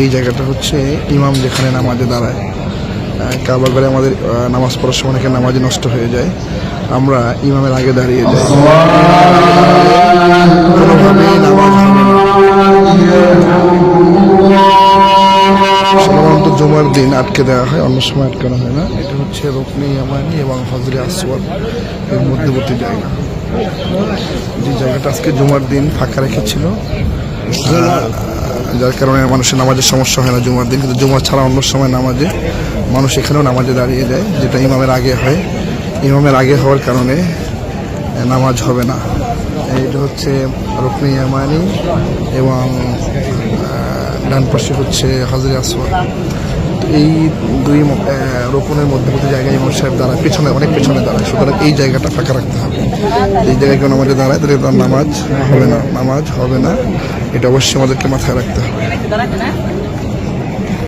এই জায়গাটা হচ্ছে ইমাম যেখানে নামাজে দাঁড়ায়। কাবা ঘরে আমাদের নামাজ পড়ার সময় অনেকে নামাজে নষ্ট হয়ে যায়। আমরা ইমামের আগে দাঁড়িয়ে যাই। না। সাধারণত জুমার দিন আটকে দেওয়া হয়, অন্য সময় আটকানো হয় না। এটা হচ্ছে রোকনি, ইয়ামানি এবং হজরে আসওয়াদ এর মধ্যবর্তী জায়গা। যে জায়গাটা আজকে জুমার দিন ফাঁকা রেখেছিল যার কারণে মানুষের নামাজের সমস্যা হয় না জুমার দিন, কিন্তু জুমা ছাড়া অন্য সময় নামাজে মানুষ এখানেও নামাজে দাঁড়িয়ে যায়, যেটা ইমামের আগে হয়। ইমামের আগে হওয়ার কারণে নামাজ হবে না। এইটা হচ্ছে রুকনি ইয়ামানি এবং ডান পাশে হচ্ছে হাজরে আসওয়াদ। তো এই দুই রোপণের মধ্যবর্তী জায়গায় ইমাম সাহেব দাঁড়ায়, পেছনে, অনেক পেছনে দাঁড়ায়। সুতরাং এই জায়গাটা ফাঁকা রাখতে হবে। এই জায়গায় কেউ নামাজে দাঁড়ায়, তাহলে তার নামাজ হবে না, নামাজ হবে না। এটা অবশ্যই আমাদেরকে মাথায় রাখতে হবে।